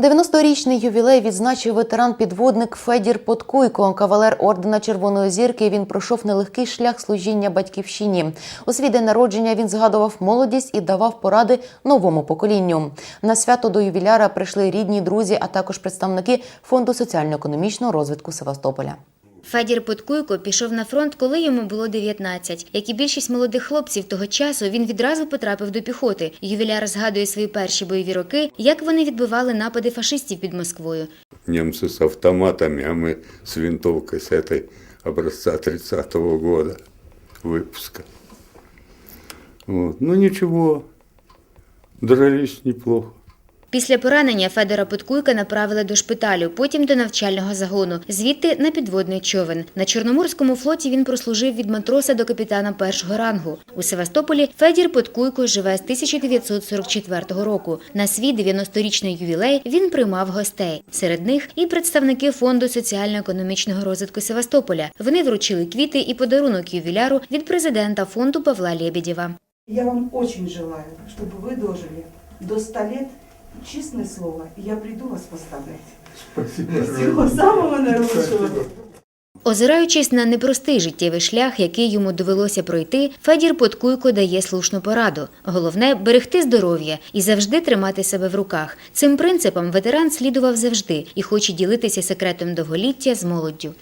90-річний ювілей відзначив ветеран-підводник Федір Подкуйко, кавалер ордена Червоної зірки. Він пройшов нелегкий шлях служіння батьківщині. У свій день народження він згадував молодість і давав поради новому поколінню. На свято до ювіляра прийшли рідні, друзі, а також представники фонду соціально-економічного розвитку Севастополя. Федір Подкуйко пішов на фронт, коли йому було 19. Як і більшість молодих хлопців того часу, він відразу потрапив до піхоти. Ювіляр згадує свої перші бойові роки, як вони відбивали напади фашистів під Москвою. Немцы с автоматами, а мы с винтовкой с этой образца 30-го года выпуска. Вот. Ну ничего, дрались неплохо. Після поранення Федора Подкуйка направили до шпиталю, потім до навчального загону, звідти на підводний човен. На Чорноморському флоті він прослужив від матроса до капітана першого рангу. У Севастополі Федір Подкуйко живе з 1944 року. На свій 90-річний ювілей він приймав гостей. Серед них і представники фонду соціально-економічного розвитку Севастополя. Вони вручили квіти і подарунок ювіляру від президента фонду Павла Лєбєдєва. Я вам очень желаю, чтобы вы дожили до 100 лет. Честное слово, я приду вас поздравлять. Спасибо. Всего самого наилучшего. Озираючись на непростий життєвий шлях, який йому довелося пройти, Федір Подкуйко дає слушну пораду. Головне берегти здоров'я і завжди тримати себе в руках. Цим принципом ветеран слідував завжди і хоче ділитися секретом довголіття з молоддю.